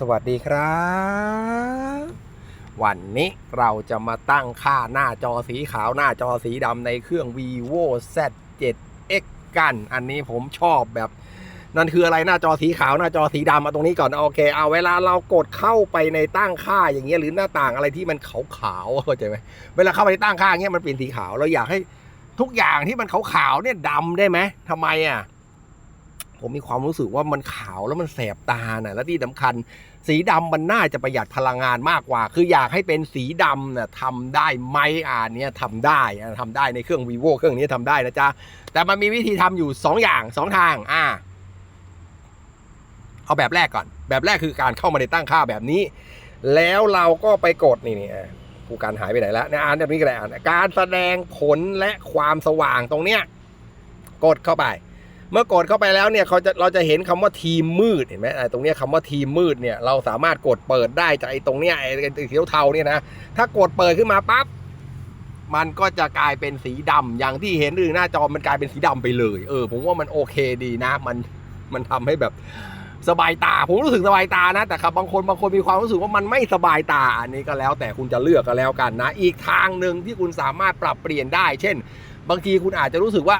สวัสดีครับ วันนี้เราจะมาตั้งค่าหน้าจอสีขาวหน้าจอสีดำในเครื่อง vivo z7x กัน อันนี้ผมชอบแบบ นั่นคืออะไรหน้าจอสีขาวหน้าจอสีดำเอาตรงนี้ก่อน โอเค เอาเวลาเรากดเข้าไปในตั้งค่าอย่างเงี้ยหรือหน้าต่างอะไรที่มันขาวๆเข้าใจไหมเวลาเข้าไปในตั้งค่าเงี้ยมันเป็นสีขาวเราอยากให้ทุกอย่างที่มันขาวๆเนี่ยดำได้ไหมทำไมอะ ผมมีความรู้สึกว่ามันขาวแล้วมันแสบตาน่ะและที่สำคัญ สีดำมันน่าจะประหยัดพลังงานมากกว่า คืออยากให้เป็นสีดำน่ะทำได้ไหมอ่าเนี้ยทำได้อะทำได้ในเครื่อง vivo เครื่องนี้ทำได้นะจ๊ะ แต่มันมีวิธีทำอยู่ 2 อย่าง 2 ทางอ่าเอาแบบแรกก่อน แบบแรกคือการเข้ามาในตั้งค่าแบบนี้ แล้วเราก็ไปกดนี่นี่ผู้การหายไปไหนแล้วเนี่ยอ่านแบบนี้ก็ได้อ่านการแสดงผลและความสว่างตรงเนี้ย กดเข้าไป เมื่อกดเข้าไปแล้วเนี่ยเขาจะเราจะเห็นคำว่าทีมมืดเห็นไหมไอ้ตรงเนี้ยคำว่าทีมมืดเนี่ยเราสามารถกดเปิดได้จากไอ้ตรงเนี้ยไอ้ไอ้สีเทาเนี่ยนะถ้ากดเปิดขึ้นมาปั๊บมันก็จะกลายเป็นสีดำอย่างที่เห็นหรือหน้าจอมันกลายเป็นสีดำไปเลยเออผมว่ามันโอเคดีนะ มันมันทำให้แบบสบายตา ผมรู้สึกสบายตานะ แต่ครับบางคนบางคนมีความรู้สึกว่ามันไม่สบายตาอันนี้ก็แล้วแต่คุณจะเลือกก็แล้วกันนะ อีกทางหนึ่งที่คุณสามารถปรับเปลี่ยนได้ เช่น บางทีคุณอาจจะรู้สึกว่า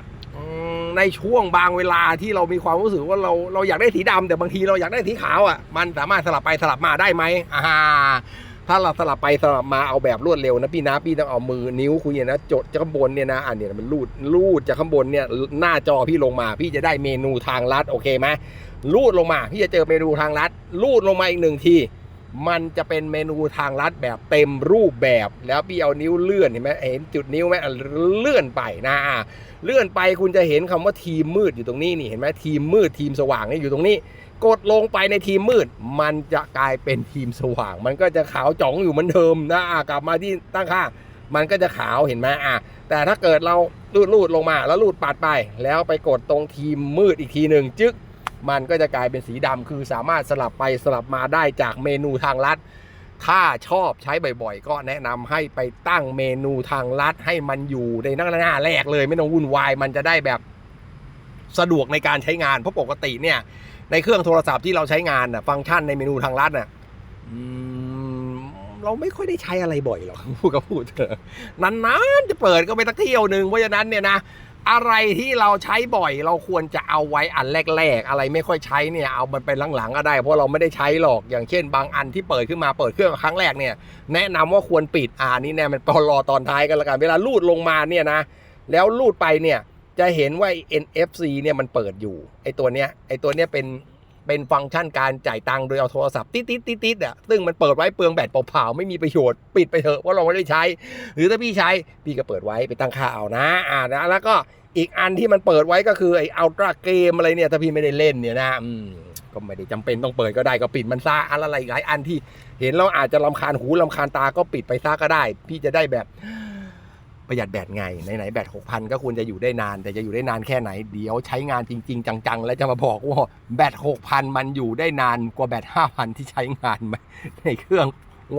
ในช่วงบางเวลาที่เรามีความรู้สึกว่าเราเราอยากได้สีดำแต่บางทีเราอยากได้สีขาวอะมันสามารถสลับไปสลับมาได้ไหมอ่าถ้าเราสลับไปสลับมาเอาแบบรวดเร็วนะพี่นะพี่ต้องเอามือนิ้วคุยนะจดจากข้างบนเนี่ยนะอันเนี้ยมันรูดรูดจากข้างบนเนี่ยหน้าจอพี่ลงมาพี่จะได้เมนูทางลัดโอเคไหมรูดลงมาพี่จะเจอเมนูทางลัดรูดลงมาอีกหนึ่งที มันจะเป็นเมนูทางลัดแบบเต็มรูปแบบ แล้วพี่เอานิ้วเลื่อนเห็นไหมเห็นจุดนิ้วไหมอะเลื่อนไปนะเลื่อนไปคุณจะเห็นคำว่าทีมมืดอยู่ตรงนี้นี่เห็นไหมทีมมืดทีมสว่างนี่อยู่ตรงนี้ กดลงไปในทีมมืด มันจะกลายเป็นทีมสว่าง มันก็จะขาวจ่องอยู่เหมือนเดิมนะอะกลับมาที่ตั้งค่ามันก็จะขาวเห็นไหมอะแต่ถ้าเกิดเราลูดลูดลงมาแล้วลูดปัดไป แล้วไปกดตรงทีมมืดอีกทีหนึ่งจึ๊ก มันก็จะกลายเป็นสีดำคือสามารถสลับไปสลับมาได้จากเมนูทางลัด ถ้าชอบใช้บ่อยๆ ก็แนะนำให้ไปตั้งเมนูทางลัดให้มันอยู่ในหน้าหน้าแรกเลย ไม่ต้องวุ่นวายมันจะได้แบบสะดวกในการใช้งานเพราะปกติเนี่ย ในเครื่องโทรศัพท์ที่เราใช้งานน่ะฟังก์ชันในเมนูทางลัดน่ะเราไม่ค่อยได้ใช้อะไรบ่อยหรอกพูดก็พูดเถอะนานๆจะเปิดก็ไปสักเที่ยวหนึ่งเพราะฉะนั้นเนี่ยนะ อะไรที่เราใช้บ่อยเราควรจะเอาไว้อันแรก ๆ อะไรไม่ค่อยใช้เนี่ยเอามันไปหลังๆก็ได้ เพราะเราไม่ได้ใช้หรอกอย่างเช่น บางอันที่เปิดขึ้นมาเปิดเครื่องครั้งแรกเนี่ย แนะนำว่าควรปิดอ่านี่แน่มันตอนรอตอนท้ายกันละกันเวลาลูดลงมาเนี่ยนะ แล้วลูดไปเนี่ยจะเห็นว่า NFC เนี่ยมันเปิดอยู่ไอตัวเนี้ยไอตัวเนี้ยเป็น เป็นฟังก์ชันการจ่ายตังค์โดยเอาโทรศัพท์ติดติดติดติ๊ดอะซึ่งมันเปิดไว้เปลืองแบตเปล่าๆไม่มีประโยชน์ปิดไปเถอะเพราะเราไม่ได้ใช้ หรือถ้าพี่ใช้พี่ก็เปิดไว้ไปตั้งค่าเอานะอ่านะแล้วก็อีกอันที่มันเปิดไว้ก็คือไอ้อัลตร้าเกมอะไรเนี่ยถ้าพี่ไม่ได้เล่นเนี่ยนะอืมก็ไม่ได้จำเป็นต้องเปิดก็ได้ก็ปิดมันซะอันอะไรหลายอันที่ เห็นแล้วอาจจะลำคาญหูลำคาญตาก็ปิดไปซะก็ได้ พี่จะได้แบบ ประหยัดแบตไงไหนๆแบตหกพันก็ควรจะอยู่ได้นาน แต่จะอยู่ได้นานแค่ไหน เดี๋ยวใช้งานจริง ๆ จัง ๆ แล้วจะมาบอกว่าแบตหกพันมันอยู่ได้นานกว่าแบตห้าพันที่ใช้งานไหมในเครื่อง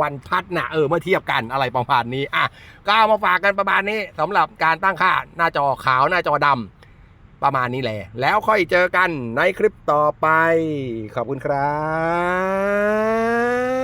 วันพัดนะเออเมื่อเทียบกันอะไรประมาณนี้อะก็เอามาฝากกันประมาณนี้สำหรับการตั้งค่าหน้าจอขาวหน้าจอดำประมาณนี้แหละ แล้วค่อยเจอกันในคลิปต่อไป ขอบคุณครับ